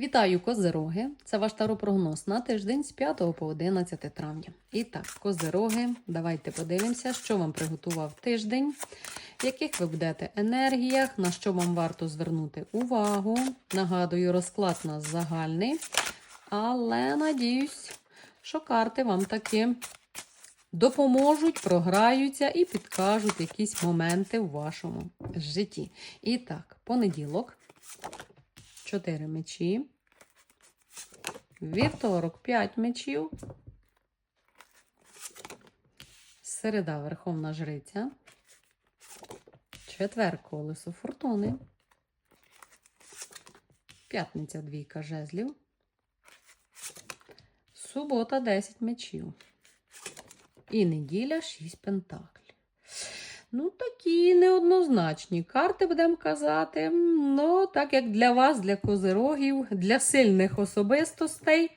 Вітаю козироги! Це ваш таропрогноз на тиждень з 5 по 11 травня. І так, козироги, давайте подивимося, що вам приготував тиждень, в яких ви будете енергіях, на що вам варто звернути увагу. Нагадую, розклад у нас загальний. Але надіюсь, що карти вам таки допоможуть, програються і підкажуть якісь моменти в вашому житті. І так, понеділок. 4 мечі. Вівторок 5 мечів. Середа Верховна Жриця. Четвер колесо фортуни. П'ятниця двійка жезлів. Субота 10 мечів. І неділя 6 пентаклів. Ну, такі неоднозначні карти, будемо казати. Ну, так як для вас, для козирогів, для сильних особистостей.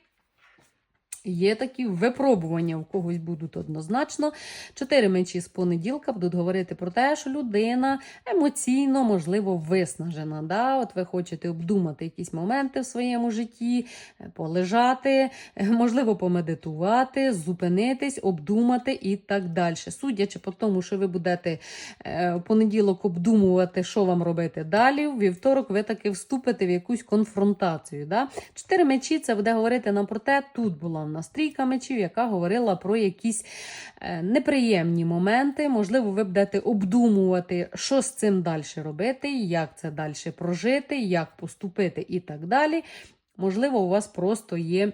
Є такі випробування у когось будуть однозначно. Чотири мечі з понеділка будуть говорити про те, що людина емоційно, можливо, виснажена. Да? От ви хочете обдумати якісь моменти в своєму житті, е, полежати, е, можливо, помедитувати, зупинитись, обдумати і так далі. Судячи по тому, що ви будете е, в понеділок обдумувати, що вам робити далі, в вівторок ви таки вступите в якусь конфронтацію. Да? Чотири мечі це буде говорити нам про те, тут була в нас мечів, яка говорила про якісь е, неприємні моменти. Можливо, ви будете обдумувати, що з цим далі робити, як це далі прожити, як поступити і так далі. Можливо, у вас просто є.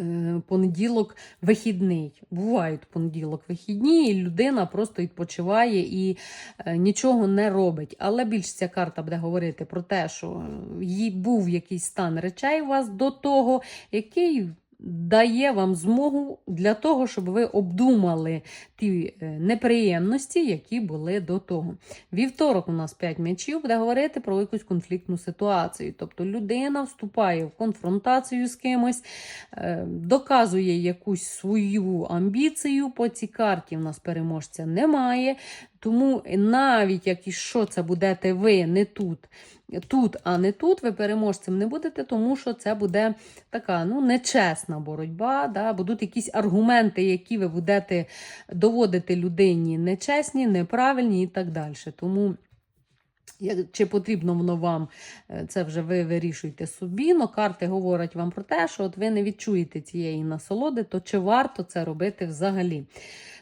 е, Понеділок вихідний. Бувають понеділок вихідні, і людина просто відпочиває і е, нічого не робить. Але більш ця карта буде говорити про те, що їй був якийсь стан речей у вас до того, який дає вам змогу для того, щоб ви обдумали ті е, неприємності, які були до того. Вівторок у нас 5 м'ячів буде говорити про якусь конфліктну ситуацію. Тобто людина вступає в конфронтацію з кимось, е, доказує якусь свою амбіцію. По цій карті в нас переможця немає. Тому навіть як і що це будете ви не тут, тут, а не тут, ви переможцем не будете, тому що це буде така ну, нечесна боротьба. Да? Будуть якісь аргументи, які ви будете доводити людині нечесні, неправильні і так далі. Тому. Чи потрібно воно вам, е, це вже ви вирішуєте собі, но карти говорять вам про те, що от ви не відчуєте цієї насолоди, то чи варто це робити взагалі?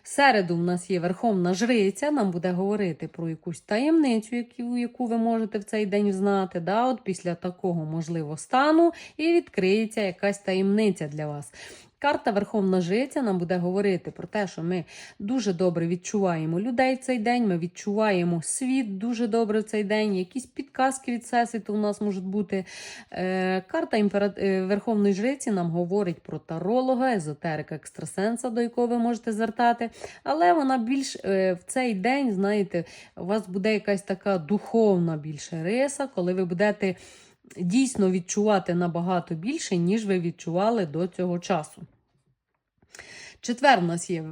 В середу в нас є Верховна Жриця, нам буде говорити про якусь таємницю, яку, яку ви можете в цей день знати. Да? От після такого, можливо, стану і відкриється якась таємниця для вас. Карта Верховна Жриця нам буде говорити про те, що ми дуже добре відчуваємо людей в цей день, ми відчуваємо світ дуже добре в цей день, якісь підказки від всесвіту у нас можуть бути. Е, карта імпера... е, Верховної Жриці нам говорить про таролога, езотерика, екстрасенса, до якого ви можете звертати. Але вона більш е, в цей день, знаєте, у вас буде якась така духовна більше риса, коли ви будете дійсно відчувати набагато більше, ніж ви відчували до цього часу. Четвер у нас є е,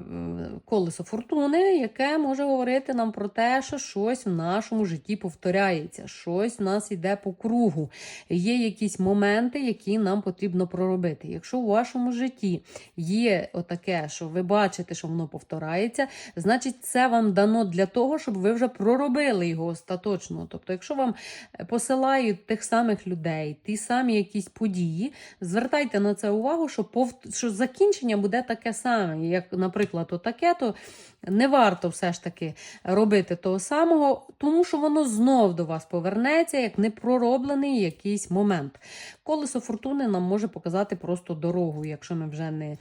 колесо фортуни, яке може говорити нам про те, що щось в нашому житті повторяється, щось в нас йде по кругу. Є якісь моменти, які нам потрібно проробити. Якщо у вашому житті є отаке, що ви бачите, що воно повторяється, значить це вам дано для того, щоб ви вже проробили його остаточно. Тобто, якщо вам посилають тих самих людей, ті самі якісь події, звертайте на це увагу, що, повт... що закінчення буде таке саме. Як, наприклад, отаке, то не варто все ж таки робити того самого, тому що воно знов до вас повернеться, як непророблений якийсь момент. Колесо фортуни нам може показати просто дорогу, якщо ми вже не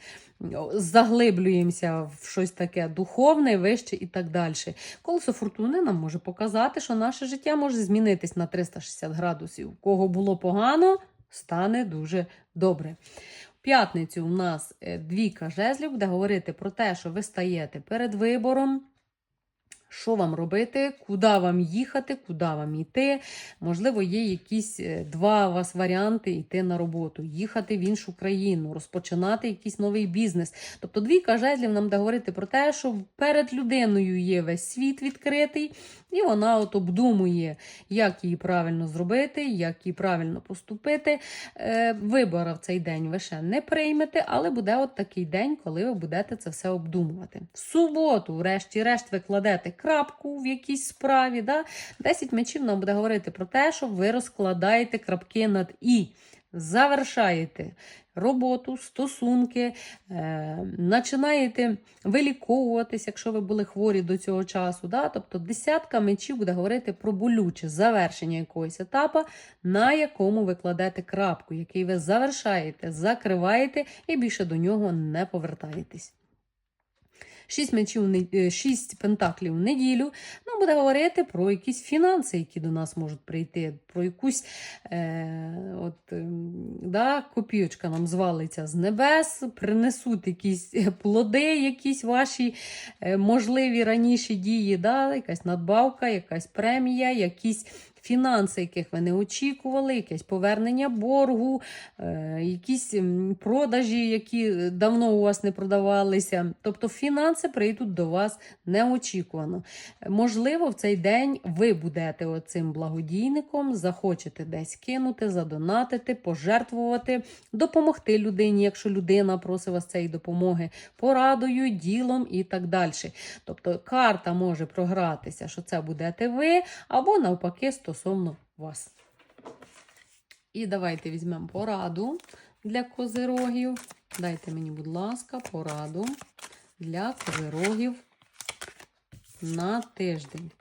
заглиблюємося в щось таке духовне, вище і так далі. Колесо фортуни нам може показати, що наше життя може змінитись на 360 градусів. Кого було погано, стане дуже добре. П'ятницю у нас е, двійка жезлів буде говорити про те, що ви стаєте перед вибором. Що вам робити, куди вам їхати, куди вам йти. Можливо, є якісь е, два у вас варіанти йти на роботу, їхати в іншу країну, розпочинати якийсь новий бізнес. Тобто двійка жезлів нам буде говорити про те, що перед людиною є весь світ відкритий, і вона от обдумує, як її правильно зробити, як їй правильно поступити. Е, Вибора в цей день ви ще не приймете, але буде от такий день, коли ви будете це все обдумувати. В суботу, врешті-решт, ви кладете крапку в якійсь справі. Да? 10 мечів нам буде говорити про те, що ви розкладаєте крапки над і. Завершаєте роботу, стосунки, е, починаєте виліковуватись, якщо ви були хворі до цього часу. Да? Тобто десятка мечів буде говорити про болюче завершення якогось етапу, на якому ви кладете крапку, який ви завершаєте, закриваєте і більше до нього не повертаєтесь. Шість мечів, не- е, пентаклів в неділю ну, буде говорити про якісь фінанси, які до нас можуть прийти, про якусь е, от, ем, да, копійочка нам звалиться з небес, принесуть якісь е, плоди, якісь ваші е, можливі раніші дії, да, якась надбавка, якась премія, якісь. Фінанси, яких ви не очікували, якесь повернення боргу, е, якісь продажі, які давно у вас не продавалися. Тобто фінанси прийдуть до вас неочікувано. Можливо, в цей день ви будете оцим благодійником, захочете десь кинути, задонатити, пожертвувати, допомогти людині, якщо людина просить вас цієї допомоги, порадою, ділом і так далі. Тобто карта може програтися, що це будете ви, або навпаки стосовно вас. І давайте візьмемо пораду для козирогів. Дайте мені, будь ласка, пораду для козирогів на тиждень.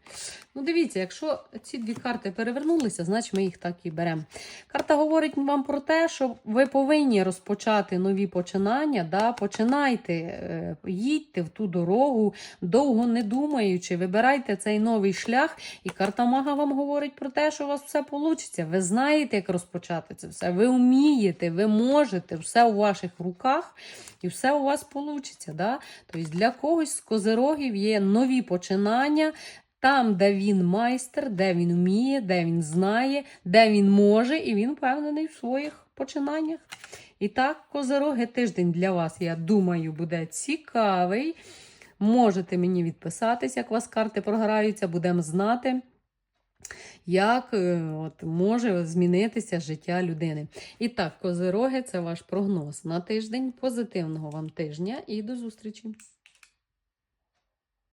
Ну, дивіться, якщо ці дві карти перевернулися, значить ми їх так і беремо. Карта говорить вам про те, що ви повинні розпочати нові починання. Да? Починайте, е, їдьте в ту дорогу, довго не думаючи, вибирайте цей новий шлях. І карта мага вам говорить про те, що у вас все вийде. Ви знаєте, як розпочати це все. Ви вмієте, ви можете, все у ваших руках. І все у вас вийде. Да? Тобто для когось з козирогів є нові починання, там, де він майстер, де він вміє, де він знає, де він може, і він впевнений в своїх починаннях. І так, козироги, тиждень для вас, я думаю, буде цікавий. Можете мені відписатись, як у вас карти програються, будемо знати. Як е, от, може змінитися життя людини. І так, козироги, це ваш прогноз на тиждень. Позитивного вам тижня і до зустрічі!